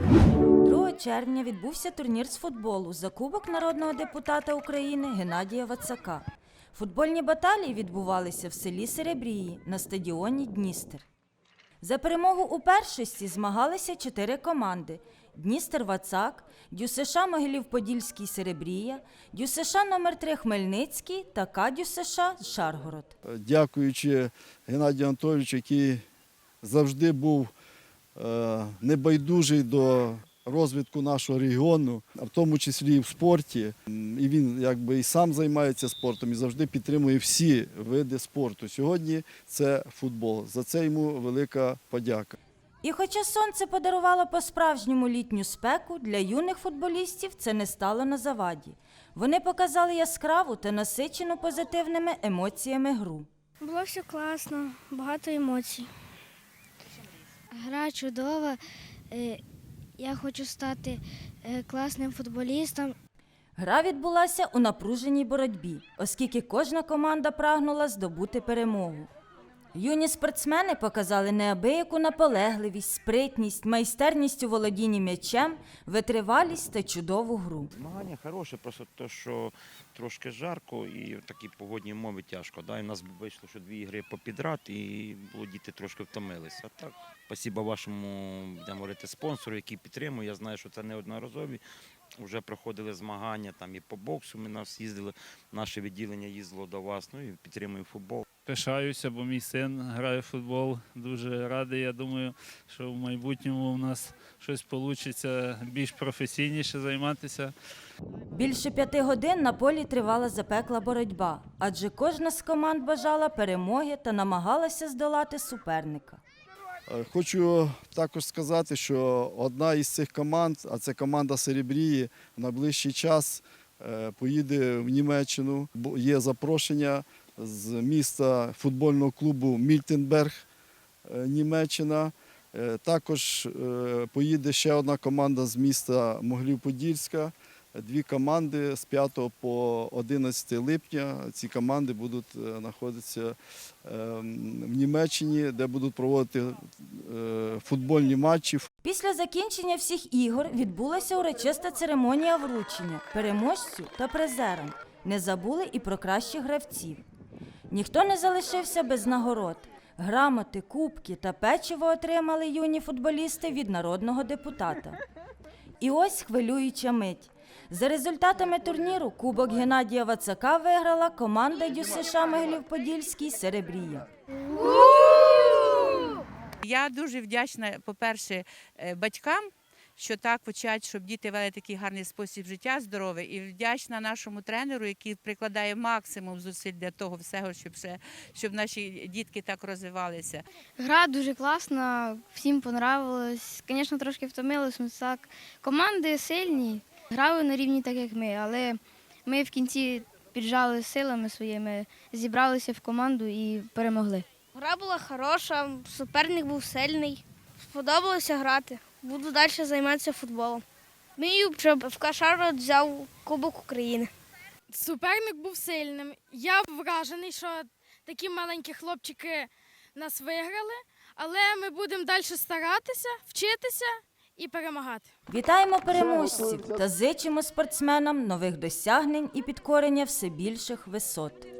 2 червня відбувся турнір з футболу за Кубок народного депутата України Геннадія Вацака. Футбольні баталії відбувалися в селі Серебрії на стадіоні Дністер. За перемогу у першості змагалися чотири команди: Дністер Вацак, ДЮСШ Могилів-Подільський Серебрія, ДЮСШ номер 3 Хмельницький та КДЮСШ Шаргород. дякуючи Геннадію Анатолійовичу, який завжди був небайдужий до розвитку нашого регіону, а в тому числі і в спорті. І він якби і сам займається спортом і завжди підтримує всі види спорту. Сьогодні це футбол. За це йому велика подяка. І хоча сонце подарувало по-справжньому літню спеку, для юних футболістів це не стало на заваді. Вони показали яскраву та насичену позитивними емоціями гру. Було все класно, багато емоцій. Гра чудова. Е, Я хочу стати е, класним футболістом. Гра відбулася у напруженій боротьбі, оскільки кожна команда прагнула здобути перемогу. Юні спортсмени показали неабияку наполегливість, спритність, майстерність у володінні м'ячем, витривалість та чудову гру. Змагання хороше, просто те, що трошки жарко і в такі погодні умови тяжко. Да? І нас вийшло, що дві ігри попідряд, і було діти трошки втомилися. А так, спасіба вашому будемо говорити, спонсору, який підтримує. Я знаю, що це неодноразові. Вже проходили змагання там і по боксу. Ми нас їздили, наше відділення їздило до вас. Ну і підтримуємо футбол. Пишаюся, бо мій син грає в футбол. Дуже радий. Я думаю, що в майбутньому у нас щось вийде більш професійніше займатися. Більше п'яти годин на полі тривала запекла боротьба, адже кожна з команд бажала перемоги та намагалася здолати суперника. Е, Хочу також сказати, що одна із цих команд, а це команда Серебрії, в найближчий час е, поїде в Німеччину. Бо Є запрошення з міста футбольного клубу Мільтенберг, е, Німеччина. Е, Також е, поїде ще одна команда з міста Могилів-Подільська. Дві команди з 5 по 11 липня. Ці команди будуть знаходитися в Німеччині, де будуть проводити футбольні матчі. Після закінчення всіх ігор відбулася урочиста церемонія вручення переможцю та призерам. Не забули і про кращих гравців. Ніхто не залишився без нагород. Грамоти, кубки та печиво отримали юні футболісти від народного депутата. І ось хвилююча мить. За результатами турніру Кубок Геннадія Вацака виграла команда ДЮСШ Могилів-Подільський Серебрія. Я дуже вдячна, по-перше, е, батькам, що так вчать, щоб діти вели такий гарний спосіб життя здоровий, і вдячна нашому тренеру, який прикладає максимум зусиль для того всього, щоб ще, щоб наші дітки так розвивалися. Гра дуже класна, всім понравилось. Звісно, трошки втомились, ми так. Команди сильні, грали на рівні так, як ми, але ми в кінці піджали силами своїми, зібралися в команду і перемогли. Гра була хороша, суперник був сильний. Сподобалося грати. Буду далі займатися футболом. Мій в Кашарот взяв Кубок України. Суперник був сильним. Я вражений, що такі маленькі хлопчики нас виграли, але ми будемо далі старатися, вчитися і перемагати. Вітаємо переможців та зичимо спортсменам нових досягнень і підкорення все більших висот.